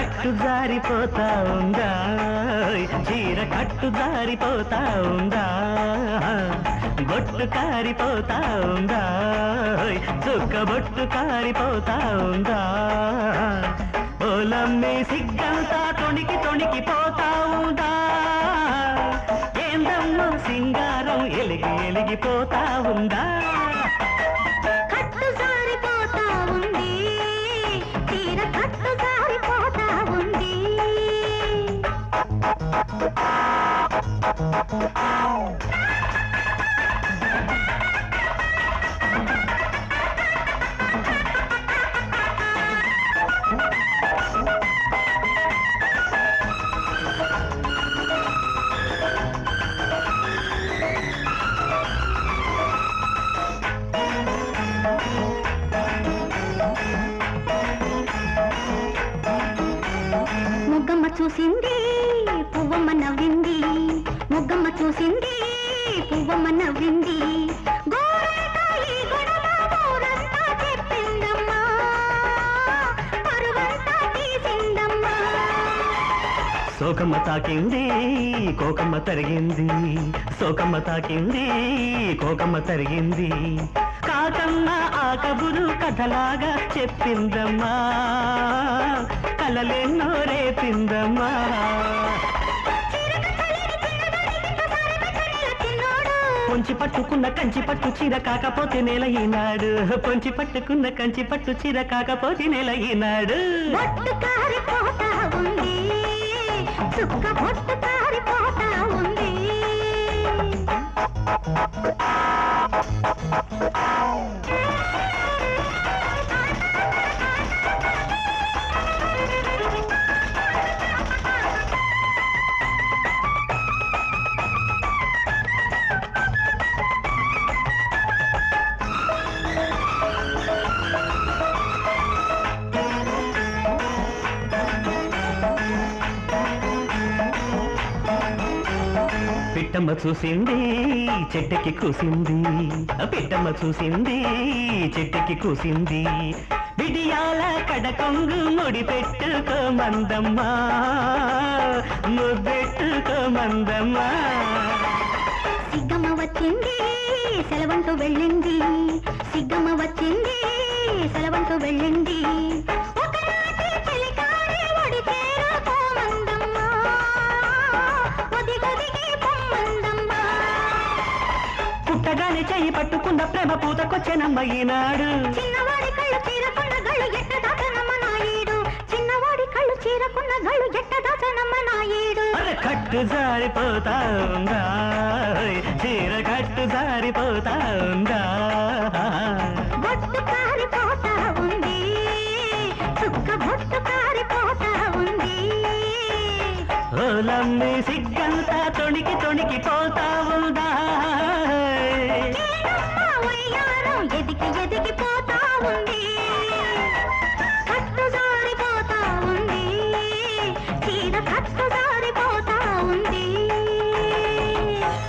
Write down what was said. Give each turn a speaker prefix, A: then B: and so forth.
A: కట్టు జారిపోతా ఉందా చీర కట్టు జారిపోతా ఉందా బొట్టు కారిపోతా ఉందా చుక్క బొట్టు కారిపోతా ఉందా ఓలమ్మే సిగ్గంతా తొణికి తొణికి పోతా ఉందా ఏందమ్మా సింగారం ఎలిగి ఎలిగిపోతా ఉందా
B: చూసింది పువ్వమ్మ నవ్వింది. చూసింది పువ్వమ్మ నవ్వింది
A: సోకమ్మ తాకింది కోకమ్మ తరిగింది. సోకమ్మ తాకింది కోకమ్మ తరిగింది. కాకమ్మ ఆ కబురు కథలాగా చెప్పిందమ్మా. కలలెన్నో రేపిందమ్మా. పొంచి పట్టుకున్న కంచి పట్టు చీర కాకపోతే నెల ఈనాడు. పొంచి పట్టుకున్న కంచి పట్టు చీర కాకపోతే నెల ఈనాడు.
B: ఉంది. చుక్క బొట్టు కారిపోతా ఉంది.
A: పెట్టమ్మ చూసింది చెట్టుకి కూసింది. పెట్టమ్మ చూసింది చెట్టుకి కూసింది. బిడియాల కడకొంగు ముడి పెట్టుకోమందమ్మా ముద్దెట్టుకోమందమ్మా
B: సిగ్గమ్మ వచ్చింది సెలవంటూ వెళ్ళింది. సిగ్గమ్మ వచ్చింది సెలవంటూ వెళ్ళింది.
A: పట్టుకున్న ప్రేమ పూతకొచ్చెనమ్మ ఈనాడు.
B: చిన్నవాడి కళ్ళు చీరకున్న గళ్ళు ఎట్ట దాచనమ్మ నాయుడు. చిన్నవాడి కళ్ళు చీరకున్న గళ్ళు ఎట్ట దాచనమ్మ నాయుడు.
A: అరే కట్టు జారిపోతా ఉందా? చీర కట్టు జారిపోతా ఉందా?
B: బొట్టు కారిపోతా ఉంది. చుక్క బొట్టు కారిపోతా ఉంది.
A: ఓలమ్మి సిగ్గంతా తొణికి తొణికి